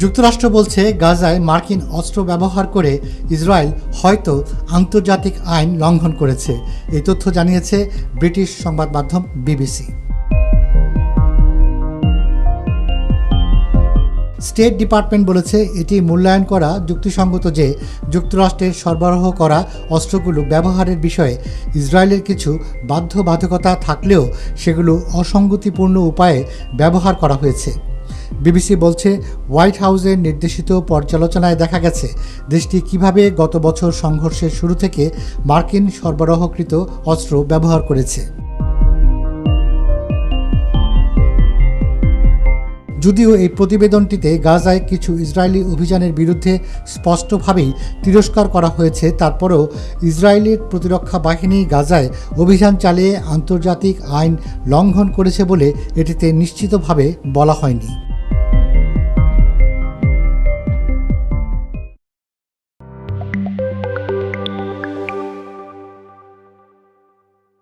যুক্তরাষ্ট্র বলছে গাজায় মার্কিন অস্ত্র ব্যবহার করে ইসরায়েল হয়তো আন্তর্জাতিক আইন লঙ্ঘন করেছে। এই তথ্য জানিয়েছে ব্রিটিশ সংবাদ মাধ্যম বিবিসি। স্টেট ডিপার্টমেন্ট বলেছে এটি মূল্যায়ন করা যুক্তিসঙ্গত যে যুক্তরাষ্ট্রের সরবরাহ করা অস্ত্রগুলো ব্যবহারের বিষয়ে ইসরায়েলের কিছু বাধ্যবাধকতা থাকলেও সেগুলো অসঙ্গতিপূর্ণ উপায়ে ব্যবহার করা হয়েছে। বিবিসি বলছে, হোয়াইট হাউসের নির্দেশিত পর্যালোচনায় দেখা গেছে, দেশটি কীভাবে গত বছর সংঘর্ষের শুরু থেকে মার্কিন সরবরাহকৃত অস্ত্র ব্যবহার করেছে। যদিও এই প্রতিবেদনটিতে গাজায় কিছু ইসরায়েলি অভিযানের বিরুদ্ধে স্পষ্টভাবেই তিরস্কার করা হয়েছে, তারপরেও ইসরায়েলের প্রতিরক্ষা বাহিনী গাজায় অভিযান চালিয়ে আন্তর্জাতিক আইন লঙ্ঘন করেছে বলে এটিতে নিশ্চিতভাবে বলা হয়নি।